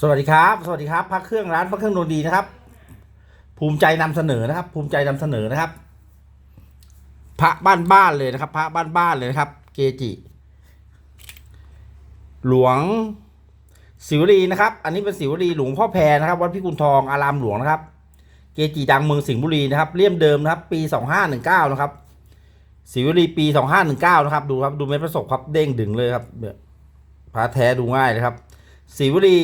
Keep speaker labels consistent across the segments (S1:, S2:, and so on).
S1: สวัสดีครับ สวัสดีครับพักเครื่องร้านพักเครื่องโนนดีนะครับ ภูมิใจนำเสนอนะครับ ภูมิใจนำเสนอนะครับ พระบ้านบ้านเลยนะครับ พระบ้านบ้านเลยนะครับ เกจิ หลวงศิวลีนะครับ อันนี้เป็นศิวลีหลวงพ่อแพรนะครับวัดพิกุลทองอารามหลวงนะครับ เกจิดังเมืองสิงห์บุรีนะครับเลี่ยมเดิมนะครับ ปีสองห้าหนึ่งเก้านะครับศิวลีปีสองห้าหนึ่งเก้านะครับ ดูครับดูเม็ดประสบครับเด้งดึงเลยครับพระแท้ดูง่ายเลยครับศิวลี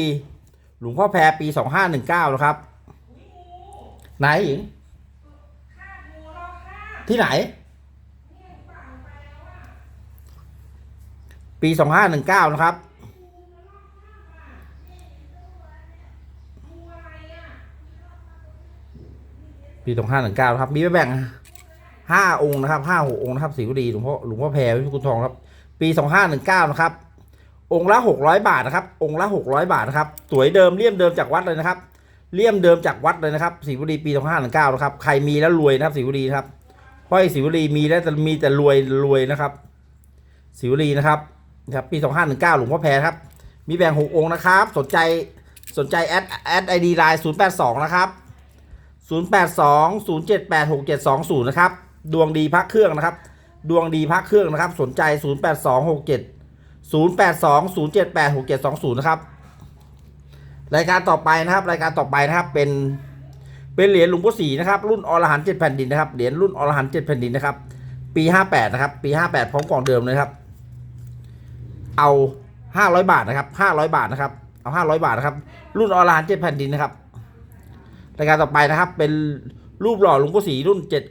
S1: หลวงพ่อแพรปีสองห้าหนึ่งเก้านะครับ ไหนหญิงที่ไหน ปีสองห้าหนึ่งเก้านะครับ ปีสองห้าหนึ่งเก้าครับ มีไว้แบ่งห้าองค์นะครับห้าหกองค์นะครับสีวดีหลวงพ่อหลวงพ่อแพรวิพุทธทองครับ ปีสองห้าหนึ่งเก้านะครับ องค์ละหกร้อยบาทนะครับ องค์ละหกร้อยบาทนะครับ สวยเดิมเลี่ยมเดิมจากวัดเลยนะครับ เลี่ยมเดิมจากวัดเลยนะครับศรีบุรีปีสองห้าหนึ่งเก้านะครับ ใครมีแล้วรวยนะครับศรีบุรีครับห้อยศรีบุรีมีแล้วแต่มีแต่รวยรวยนะครับศรีบุรีนะครับนะครับปีสองห้าหนึ่งเก้าหลวงพ่อแพรครับ มีแบ่งหกองค์นะครับ สนใจสนใจแอดแอดไอดีไลน์ศูนย์แปดสองนะครับศูนย์แปดสองศูนย์เจ็ดแปดหกเจ็ดสองศูนย์นะครับ ดวงดีพักเครื่องนะครับ ดวงดีพักเครื่องนะครับ สนใจศูนย์แปดสองหกเจ็ด 0 8 2 0 7 8 6 7 2 0 นะครับ รายการต่อไปนะครับ รายการต่อไปนะครับ เป็น เป็นเหรียญหลวงพ่อศรีนะครับ รุ่นอรหันต์เจ็ดแผ่นดินนะครับ เหรียญรุ่นอรหันต์เจ็ดแผ่นดินนะครับ ปี 58 นะครับ ปี 58 พร้อมกล่องเดิมเลยครับ เอา 500 บาทนะครับ 500 บาทนะครับ เอา 500 บาทนะครับ รุ่นอรหันต์เจ็ดแผ่นดินนะครับ รายการต่อไปนะครับ เป็นรูปหล่อหลวงพ่อศรีรุ่นเจ็ด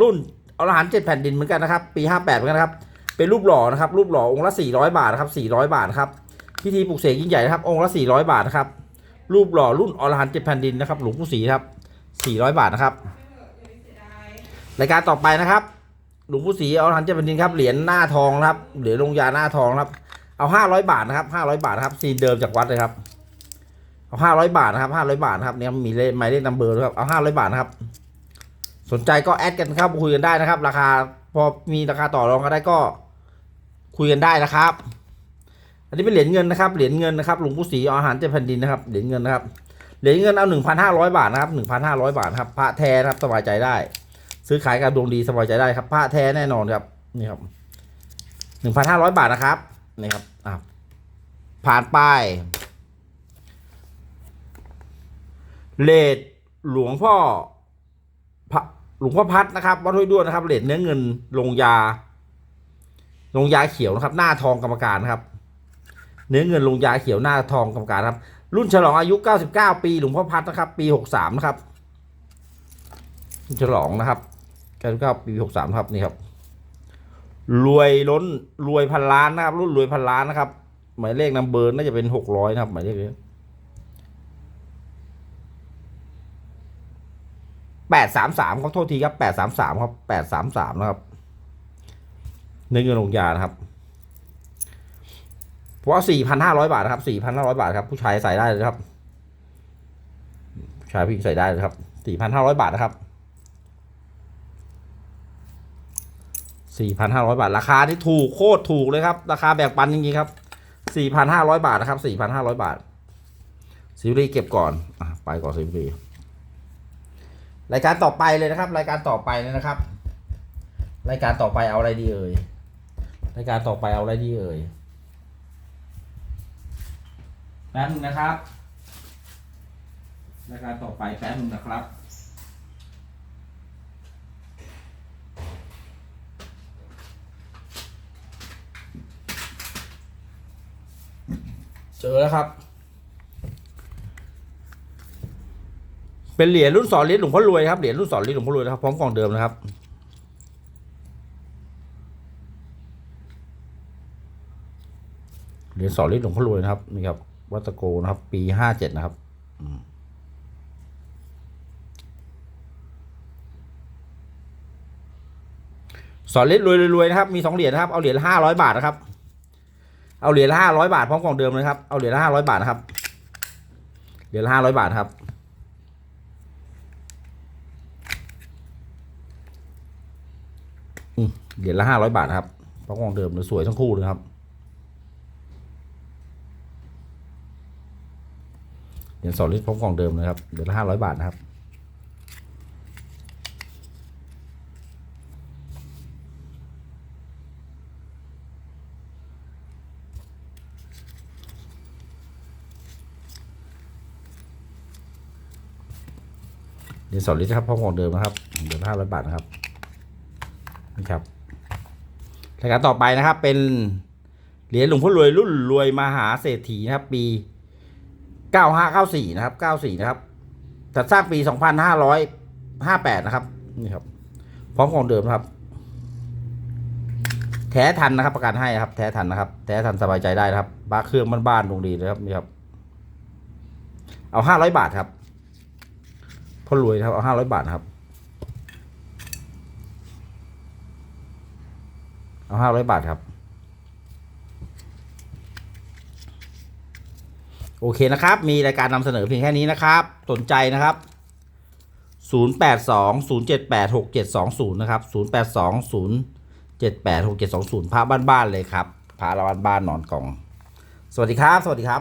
S1: รุ่นอรหันต์เจ็ดแผ่นดินเหมือนกันนะครับ ปี 58 เหมือนกันนะครับ เป็นรูปหล่อนะครับ รูปหล่อองค์ละ400 บาทนะครับ400 บาทครับพิธีปลุกเสกยิ่งใหญ่นะครับ องค์ละ400 บาทนะครับ รูปหล่อรุ่นอรหันต์เจ็ดแผ่นดินนะครับ หลวงปู่ศรีครับ400 บาทนะครับรายการต่อไปนะครับหลวงปู่ศรีอรหันต์เจ็ดแผ่นดินครับเหรียญหน้าทองนะครับเหรียญลงยาหน้าทองครับ เอา 500 บาทนะครับ 500 บาทครับซีนเดิมจากวัดเลยครับเอา 500 บาทนะครับ 500 บาทนะครับเนี่ยมีเลขหมายเลขนัมเบอร์ด้วยครับเอา 500 บาทนะครับสนใจก็แอดกันเข้ามาคุยกันได้นะครับ ราคาพอมีราคาต่อรองกันได้ก็ คุยกันได้นะครับ อันนี้เป็นเหรียญเงินนะครับ เหรียญเงินนะครับ หลวงปู่ศรีอาหารเจ็ดแผ่นดินนะครับ เหรียญเงินนะครับ เหรียญเงินเอาหนึ่งพันห้าร้อยบาทนะครับหนึ่งพันห้าร้อยบาทครับ พระแท้นะครับ สบายใจได้ ซื้อขายกับดวงดีสบายใจได้ครับ พระแท้แน่นอนครับ นี่ครับหนึ่งพันห้าร้อยบาทนะครับ นี่ครับ อะ ผ่านไปเลดหลวงพ่อพระหลวงพ่อพัดนะครับ วัดห้วยด้วนนะครับเลดเนื้อเงินลงยา ลงยาเขียวนะครับ หน้าทองกรรมการนะครับ เนื้อเงินลงยาเขียวหน้าทองกรรมการครับ รุ่นฉลองอายุ 99 ปีหลวงพ่อพัดนะครับ ปี 63 นะครับรุ่นฉลองนะครับ99ปี63ครับนี่ครับ รวยล้นรวยพันล้านนะครับ รุ่นรวยพันล้านนะครับ หมายเลขนัมเบอร์น่าจะเป็น600นะครับ หมายเลขนี้833ขอโทษทีครับ833ครับ833นะครับ เนื้อเงินลงยานะครับ เพราะว่าสี่พันห้าร้อยบาทนะครับสี่พันห้าร้อยบาทครับ ผู้ชายใส่ได้เลยครับ ผู้ชายผู้หญิงใส่ได้เลยครับสี่พันห้าร้อยบาทนะครับสี่พันห้าร้อยบาท ราคาที่ถูกโคตรถูกเลยครับ ราคาแบ่งปันจริงๆครับสี่พันห้าร้อยบาทนะครับสี่พันห้าร้อยบาทซิวรีเก็บก่อนอะไปก่อนซิวรีรายการต่อไปเลยนะครับ รายการต่อไปเลยนะครับ รายการต่อไปเอาอะไรดีเอ่ย รายการต่อไปเอาอะไรดีเอ่ยแป๊บนึงนะครับรายการต่อไปแป๊บนึงนะครับเจอแล้วครับ เป็นเหรียญรุ่นสอนเหรียญหลวงพ่อรวยครับ เหรียญรุ่นสอนเหรียญหลวงพ่อรวยนะครับ พร้อมกล่องเดิมนะครับ เหรียญสอนเหรียญหลวงพ่อรวยนะครับนี่ครับวัตโกนะครับ ปีห้าเจ็ดนะครับสอนเหรียญรวยรวยๆนะครับ มีสองเหรียญนะครับ เอาเหรียญห้าร้อยบาทนะครับ เอาเหรียญห้าร้อยบาทพร้อมกล่องเดิมเลยครับ เอาเหรียญห้าร้อยบาทนะครับ เหรียญห้าร้อยบาทครับเหรียญละห้าร้อยบาทครับพร้อมกล่องเดิมเลยสวยทั้งคู่เลยครับ เหรียญสองลิตรพร้อมกล่องเดิมนะครับเดือนละห้าร้อยบาทนะครับ เหรียญสองลิตรครับพร้อมกล่องเดิมนะครับเดือนละห้าร้อยบาทนะครับนี่ครับรายการต่อไปนะครับเป็นเหรียญหลวงพ่อรวยรุ่นรวยมหาเศรษฐีนะครับปี เก้าห้าเก้าสี่นะครับเก้าสี่นะครับจัดสร้างปีสองพันห้าร้อยห้าแปดนะครับ นี่ครับ พร้อมของเดิมครับ แท้ทันนะครับ ประกันให้นะครับ แท้ทันนะครับ แท้ทันสบายใจได้นะครับบ้าเครื่องบ้านๆตรงดีเลยครับนี่ครับ เอาห้าร้อยบาทครับพ่อรวยครับเอาห้าร้อยบาทครับ เอาห้าร้อยบาทครับ โอเคนะครับ มีรายการนำเสนอเพียงแค่นี้นะครับ สนใจนะครับ 082 078 6720 นะครับ 082 078 6720 พระบ้านๆเลยครับพระละบ้านๆนอนกอง สวัสดีครับ สวัสดีครับ